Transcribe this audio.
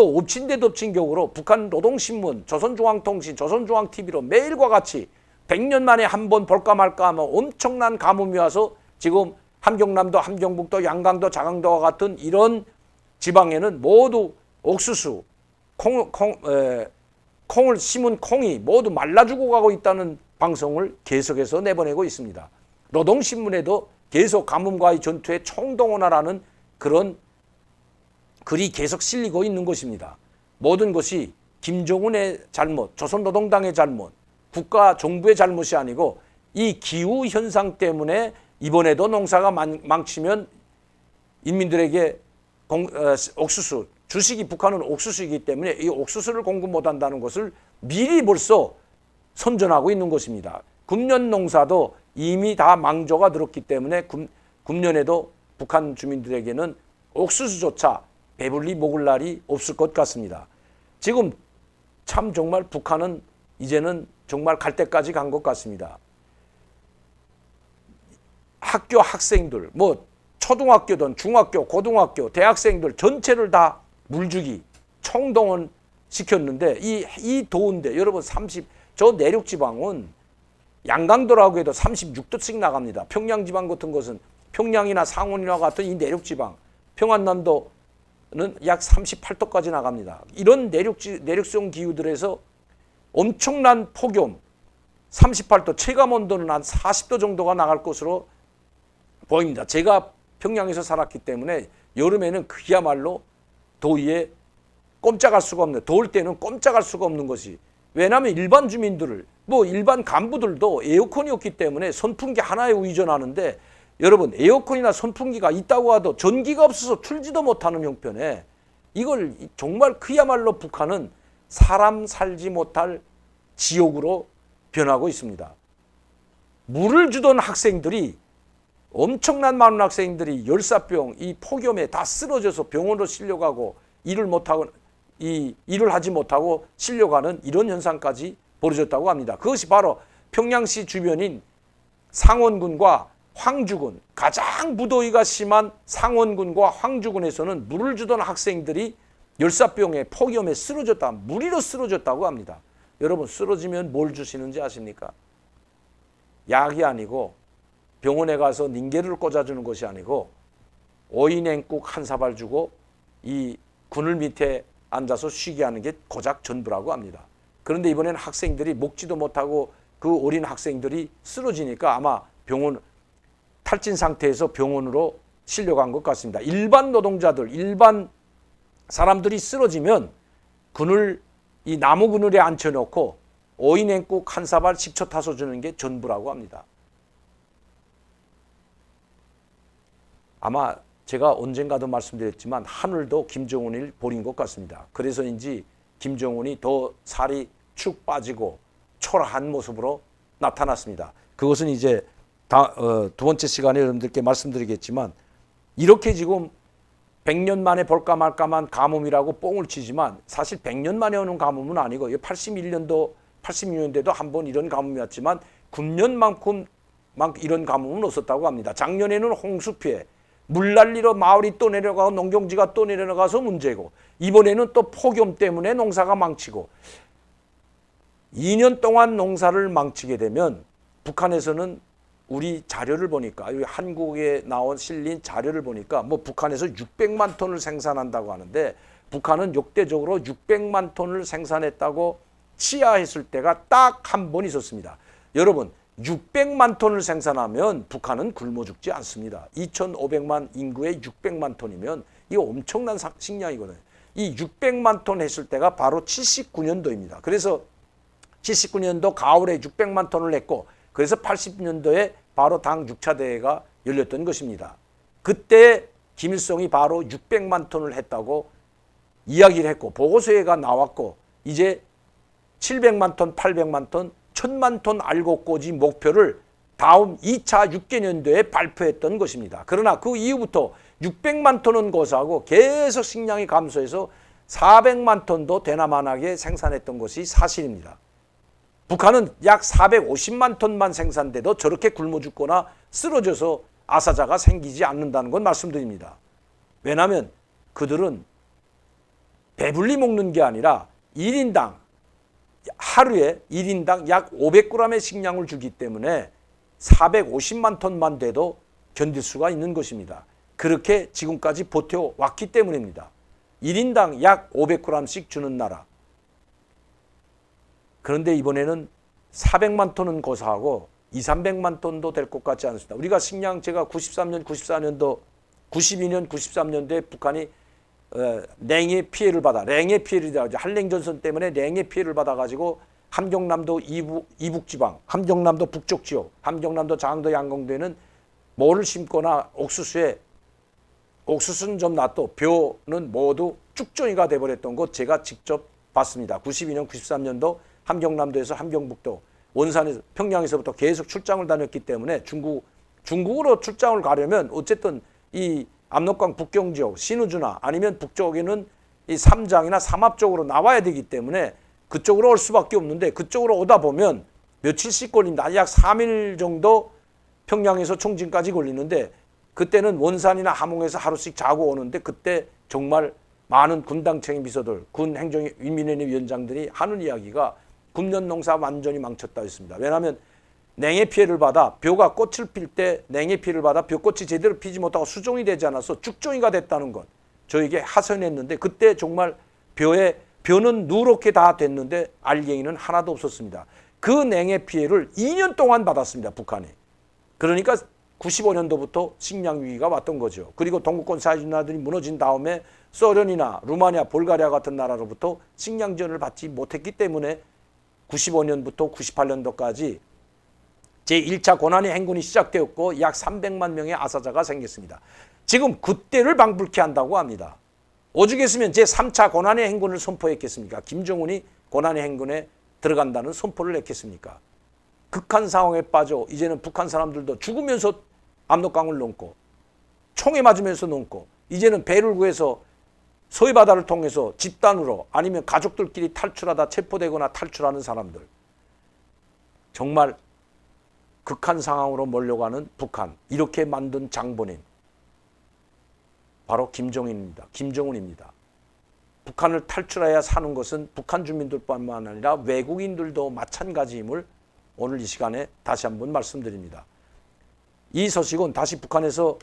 또 엎친 데 덮친 격으로 북한 노동신문, 조선중앙통신, 조선중앙TV로 매일과 같이 100년 만에 한 번 볼까 말까 하면 엄청난 가뭄이 와서 지금 함경남도, 함경북도, 양강도, 자강도와 같은 이런 지방에는 모두 옥수수, 콩, 콩, 에, 콩을 심은 콩이 모두 말라 죽어가고 있다는 방송을 계속해서 내보내고 있습니다. 노동신문에도 계속 가뭄과의 전투에 총동원하라는 그런 글이 계속 실리고 있는 것입니다. 모든 것이 김정은의 잘못, 조선노동당의 잘못, 국가 정부의 잘못이 아니고 이 기후 현상 때문에 이번에도 농사가 망, 망치면 인민들에게 공, 어, 옥수수 주식이 북한은 옥수수이기 때문에 이 옥수수를 공급 못한다는 것을 미리 벌써 선전하고 있는 것입니다. 금년 농사도 이미 다 망조가 들었기 때문에 금, 금년에도 북한 주민들에게는 옥수수조차 배불리 먹을 날이 없을 것 같습니다. 지금 참 정말 북한은 이제는 정말 갈 때까지 간 것 같습니다. 학교 학생들, 뭐 초등학교든 중학교, 고등학교, 대학생들 전체를 다 물주기, 총동원 시켰는데 이, 이 더운데 여러분 30, 저 내륙 지방은 양강도라고 해도 36도씩 나갑니다. 평양 지방 같은 것은 평양이나 상원이나 같은 이 내륙 지방, 평안남도 는약 38도까지 나갑니다. 이런 내륙 내륙성 기후들에서 엄청난 폭염, 38도 체감 온도는 한 40도 정도가 나갈 것으로 보입니다. 제가 평양에서 살았기 때문에 여름에는 그야말로 더위에 꼼짝할 수가 없는 더울 때는 꼼짝할 수가 없는 것이 왜냐하면 일반 주민들을 뭐 일반 간부들도 에어컨이 없기 때문에 선풍기 하나에 의존하는데 여러분 에어컨이나 선풍기가 있다고 하도 전기가 없어서 틀지도 못하는 형편에 이걸 정말 그야말로 북한은 사람 살지 못할 지옥으로 변하고 있습니다. 물을 주던 학생들이 엄청난 많은 학생들이 열사병, 이 폭염에 다 쓰러져서 병원으로 실려가고 일을 못하고 이 일을 하지 못하고 실려가는 이런 현상까지 벌어졌다고 합니다. 그것이 바로 평양시 주변인 상원군과 황주군 가장 무더위가 심한 상원군과 황주군에서는 물을 주던 학생들이 열사병에 폭염에 쓰러졌다 무리로 쓰러졌다고 합니다. 여러분 쓰러지면 뭘 주시는지 아십니까? 약이 아니고 병원에 가서 닌게를 꽂아주는 것이 아니고 오이냉국 한 사발 주고 이 그늘 밑에 앉아서 쉬게 하는 게 고작 전부라고 합니다. 그런데 이번에는 학생들이 먹지도 못하고 그 어린 학생들이 쓰러지니까 아마 병원 탈진 상태에서 병원으로 실려간 것 같습니다. 일반 노동자들, 일반 사람들이 쓰러지면 그늘 이 나무 그늘에 앉혀놓고 오이냉국 한 사발 식초 타서 주는 게 전부라고 합니다. 아마 제가 언젠가도 말씀드렸지만 하늘도 김정은을 버린 것 같습니다. 그래서인지 김정은이 더 살이 축 빠지고 초라한 모습으로 나타났습니다. 그것은 이제 다, 어, 두 번째 시간에 여러분들께 말씀드리겠지만 이렇게 지금 100년 만에 볼까 말까만 가뭄이라고 뽕을 치지만 사실 100년 만에 오는 가뭄은 아니고 81년도 86년대도 한 번 이런 가뭄이 왔지만 9년만큼 이런 가뭄은 없었다고 합니다. 작년에는 홍수 피해 물 난리로 마을이 또 내려가고 농경지가 또 내려가서 문제고 이번에는 또 폭염 때문에 농사가 망치고 2년 동안 농사를 망치게 되면 북한에서는 우리 자료를 보니까 한국에 나온 실린 자료를 보니까 뭐 북한에서 600만 톤을 생산한다고 하는데 북한은 역대적으로 600만 톤을 생산했다고 치하했을 때가 딱 한 번 있었습니다. 여러분 600만 톤을 생산하면 북한은 굶어 죽지 않습니다. 2,500만 인구에 600만 톤이면 이거 엄청난 식량이거든요. 이 600만 톤 했을 때가 바로 79년도입니다. 그래서 79년도 가을에 600만 톤을 냈고 그래서 80년도에 바로 당 6차 대회가 열렸던 것입니다. 그때 김일성이 바로 600만 톤을 했다고 이야기를 했고 보고서가 나왔고 이제 700만 톤, 800만 톤, 1000만 톤 알곡고지 목표를 다음 2차 6개년도에 발표했던 것입니다. 그러나 그 이후부터 600만 톤은 고사하고 계속 식량이 감소해서 400만 톤도 되나마나게 생산했던 것이 사실입니다. 북한은 약 450만 톤만 생산돼도 저렇게 굶어 죽거나 쓰러져서 아사자가 생기지 않는다는 건 말씀드립니다. 왜냐하면 그들은 배불리 먹는 게 아니라 1인당 하루에 1인당 약 500g의 식량을 주기 때문에 450만 톤만 돼도 견딜 수가 있는 것입니다. 그렇게 지금까지 버텨왔기 때문입니다. 1인당 약 500g씩 주는 나라. 그런데 이번에는 400만 톤은 고사하고 2, 300만 톤도 될 것 같지 않습니다. 우리가 식량 제가 93년, 94년도, 92년, 93년도에 북한이 어, 냉의 피해를 받아 냉의 피해를 받아 한랭전선 때문에 냉의 피해를 받아가지고 함경남도 이북, 이북 지방, 함경남도 북쪽 지역, 함경남도 장도 양공도에는 뭐를 심거나 옥수수에 옥수수는 좀 놔둬 벼는 모두 쭉정이가 돼버렸던 것 제가 직접 봤습니다. 92년, 93년도 함경남도에서 함경북도 원산에서 평양에서부터 계속 출장을 다녔기 때문에 중국 중국으로 출장을 가려면 어쨌든 이 압록강 북경 지역 신우주나 아니면 북쪽에는 이 삼장이나 삼합 쪽으로 나와야 되기 때문에 그쪽으로 올 수밖에 없는데 그쪽으로 오다 보면 며칠씩 걸립니다. 약 3일 정도 평양에서 총진까지 걸리는데 그때는 원산이나 함흥에서 하루씩 자고 오는데 그때 정말 많은 군당청의 비서들, 군 행정 위 민회의 위원장들이 하는 이야기가 군년 농사 완전히 망쳤다 했습니다. 왜냐하면 냉해 피해를 받아 벼가 꽃을 필 때 냉해 피해를 받아 벼꽃이 제대로 피지 못하고 수종이 되지 않아서 죽종이가 됐다는 것 저에게 하선했는데 그때 정말 벼에 벼는 누렇게 다 됐는데 알갱이는 하나도 없었습니다. 그 냉해 피해를 2년 동안 받았습니다. 북한이. 그러니까 95년도부터 식량 위기가 왔던 거죠. 그리고 동구권 사회주의나들이 무너진 다음에 소련이나 루마니아, 볼가리아 같은 나라로부터 식량 지원을 받지 못했기 때문에 95년부터 98년도까지 제1차 고난의 행군이 시작되었고 약 300만 명의 아사자가 생겼습니다. 지금 그때를 방불케 한다고 합니다. 오죽했으면 제3차 고난의 행군을 선포했겠습니까? 김정은이 고난의 행군에 들어간다는 선포를 했겠습니까? 극한 상황에 빠져 이제는 북한 사람들도 죽으면서 압록강을 넘고 총에 맞으면서 넘고 이제는 배를 구해서 서해 바다를 통해서 집단으로 아니면 가족들끼리 탈출하다 체포되거나 탈출하는 사람들 정말 극한 상황으로 몰려가는 북한 이렇게 만든 장본인 바로 김정인입니다. 김정은입니다. 북한을 탈출해야 사는 것은 북한 주민들뿐만 아니라 외국인들도 마찬가지임을 오늘 이 시간에 다시 한번 말씀드립니다. 이 소식은 다시 북한에서